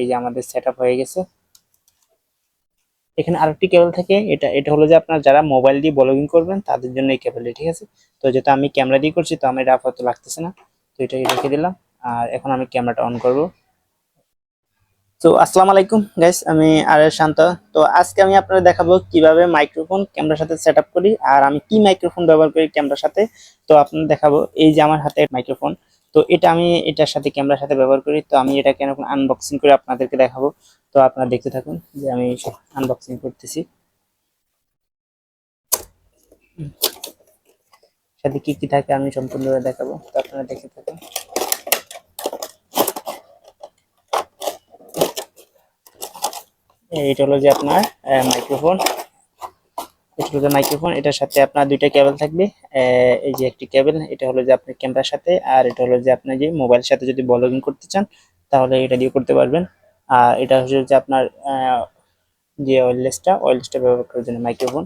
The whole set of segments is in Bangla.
এই যে আমাদের সেট হয়ে গেছে। এখানে আরেকটি কেবল থাকে, এটা এটা হলো যে আপনার যারা মোবাইল দিয়ে ব্লগিং করবেন, তাদের জন্য এই কেবলটি ঠিক আছে? তো যেটা আমি ক্যামেরা দিয়ে করছি, তো আমার এটা আপাতত লাগতেছে না। তো এটা রেখে দিলাম। আর এখন আমি ক্যামেরাটা অন করব। তো আসসালামু আলাইকুম গাইস আমি আর শান্ত। তো আজকে আমি আপনাদের দেখাবো কীভাবে মাইক্রোফোন ক্যামেরার সাথে সেট করি, আর আমি কি মাইক্রোফোন ব্যবহার করি ক্যামেরার সাথে। তো আপনাদের দেখাবো, এই যে আমার হাতে মাইক্রোফোন তো এটা আমি, এটার সাথে ক্যামেরার সাথে ব্যবহার করি। তো আমি এটা কেন আনবক্সিং করে আপনাদেরকে দেখাবো। তো আপনারা দেখতে থাকুন যে আমি আনবক্সিং করতেছি। সাথে কি কি থাকে আমি সম্পূর্ণভাবে দেখাবো। তো আপনারা দেখতে থাকুন। এটা হলো যে আপনার মাইক্রোফোন এটা মাইক্রোফোন এটার সাথে আপনার দুইটা কেবল থাকবে। এই যে একটি কেবল এটা হলো যে আপনার ক্যামেরার সাথে, আর এটা হলো যে আপনি যে মোবাইলের সাথে যদি ব্লগিং করতে চান, তাহলে এটা দিয়ে করতে পারবেন। আর এটা হচ্ছে যে আপনার যে ওয়্যারলেসটা ওয়্যারলেসটা ব্যবহার করার জন্য মাইক্রোফোন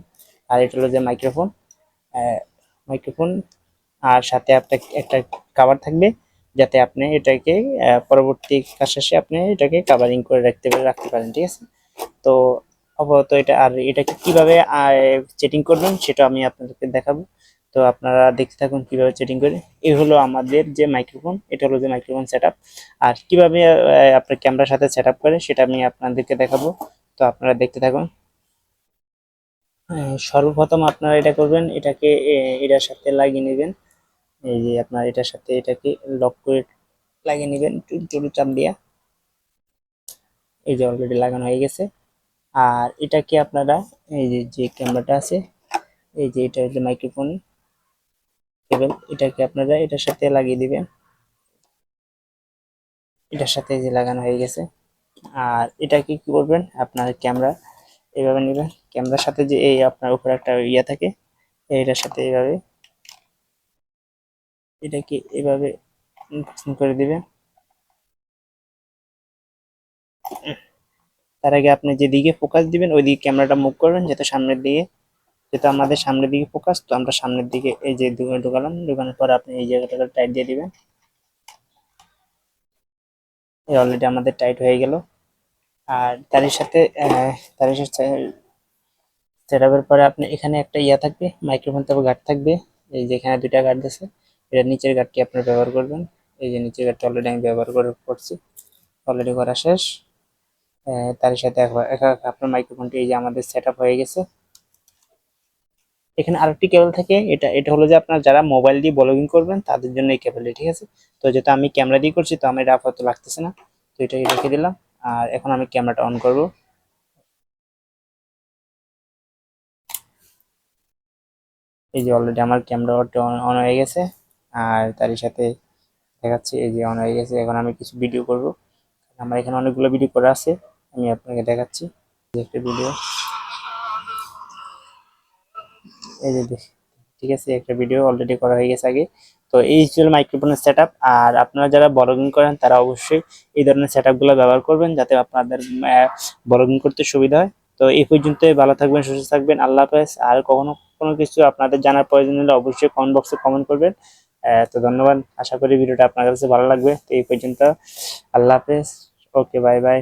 আর এটা হলো যে মাইক্রোফোন মাইক্রোফোন আর সাথে আপনার একটা কাভার থাকবে, যাতে আপনি এটাকে পরবর্তী কাজ শেষে আপনি এটাকে কাভারিং করে রাখতে রাখতে পারেন, ঠিক আছে? তো আপাতত এটা, আর এটাকে কীভাবে চেটিং করবেন সেটা আমি আপনাদেরকে দেখাবো। তো আপনারা দেখতে থাকুন কীভাবে চেটিং করে। এই হলো আমাদের যে মাইক্রোফোন এটা হলো যে মাইক্রোফোন সেটআপ আর কীভাবে আপনার ক্যামেরার সাথে সেটআপ করে সেটা আমি আপনাদেরকে দেখাবো। তো আপনারা দেখতে থাকুন। সর্বপ্রথম আপনারা এটা করবেন, এটাকে এটার সাথে লাগিয়ে নেবেন। এই যে আপনার এটার সাথে এটাকে লক করে লাগিয়ে নেবেন টুলু চাপ দিয়া। এই যে অলরেডি লাগানো হয়ে গেছে। আর এটাকে আপনারা এই যে যে ক্যামেরাটা আছে, এই যে এটা হচ্ছে মাইক্রোফোন কেবল এটাকে আপনারা এটার সাথে লাগিয়ে দিবেন। এটার সাথে যে লাগানো হয়ে গেছে। আর এটাকে কি করবেন, আপনার ক্যামেরা এভাবে নেবেন। ক্যামেরার সাথে যে এই আপনার উপরে একটা ইয়ে থাকে এইটার সাথে এইভাবে এটাকে এভাবে করে দিবেন। তার আগে আপনি যেদিকে ফোকাস দিবেন ওই দিকে ক্যামেরাটা মুভ করবেন, যাতে সামনের দিকে যেহেতু আমাদের সামনের দিকে ফোকাস তো আমরা সামনের দিকে এই যে ঢুকে- ঢুকালাম, ঢুকানোর পর আপনি এই জায়গাটাকে টাইট দিয়ে দিবেন। অলরেডি আমাদের টাইট হয়ে গেল। আর তারই সাথে তারই সাথে সেটআপের পরে আপনি এখানে একটা ইয়া থাকবে মাইক্রোফোন তারপর গার্ড থাকবে। এই যে এখানে দুইটা গার্ড আছে, এটা নিচের গার্ডটি আপনার ব্যবহার করবেন। এই যে নিচের গার্ডটা অলরেডি আমি ব্যবহার করে করছি। অলরেডি করা শেষ। তারই সাথে আপনার মাইক্রোফোনটি এই যে আমাদের সেট হয়ে গেছে। এখানে আরেকটি কেবল থাকে। এটা এটা হলো যে আপনার যারা মোবাইল দিয়ে ব্লগিং করবেন, তাদের জন্য এই কেবলটি ঠিক আছে? তো যেহেতু আমি ক্যামেরা দিয়ে করছি, তো আমার এটা আপাতত লাগতেছে না। তো এটা রেখে দিলাম। আর এখন আমি ক্যামেরাটা অন করব। এই যে অলরেডি আমার ক্যামেরা অন হয়ে গেছে। আর তারই সাথে দেখাচ্ছি, এই যে অন হয়ে গেছে। এখন আমি কিছু ভিডিও করব। আমার এখানে অনেকগুলো ভিডিও করা আছে। আমি আপনাকে দেখাচ্ছি। একটা ভিডিও এই যে ঠিক আছে, একটা ভিডিও অলরেডি করা হয়ে গেছে আগে। তো এই ছিল মাইক্রোফোনের সেট আর আপনারা যারা ব্লগিং করেন, তারা অবশ্যই এই ধরনের সেট ব্যবহার করবেন যাতে আপনাদের ব্লগিং করতে সুবিধা হয়। তো এই পর্যন্তই, ভালো থাকবেন, সুস্থ থাকবেন। আল্লাহ হাফেজ। আর কখনো কোনো কিছু আপনাদের জানার প্রয়োজন হলে অবশ্যই কমেন্ট বক্সে কমেন্ট করবেন। তো ধন্যবাদ। আশা করি ভিডিওটা আপনার কাছে ভালো লাগবে। তো এই পর্যন্ত, আল্লাহ হাফেজ। Okay bye bye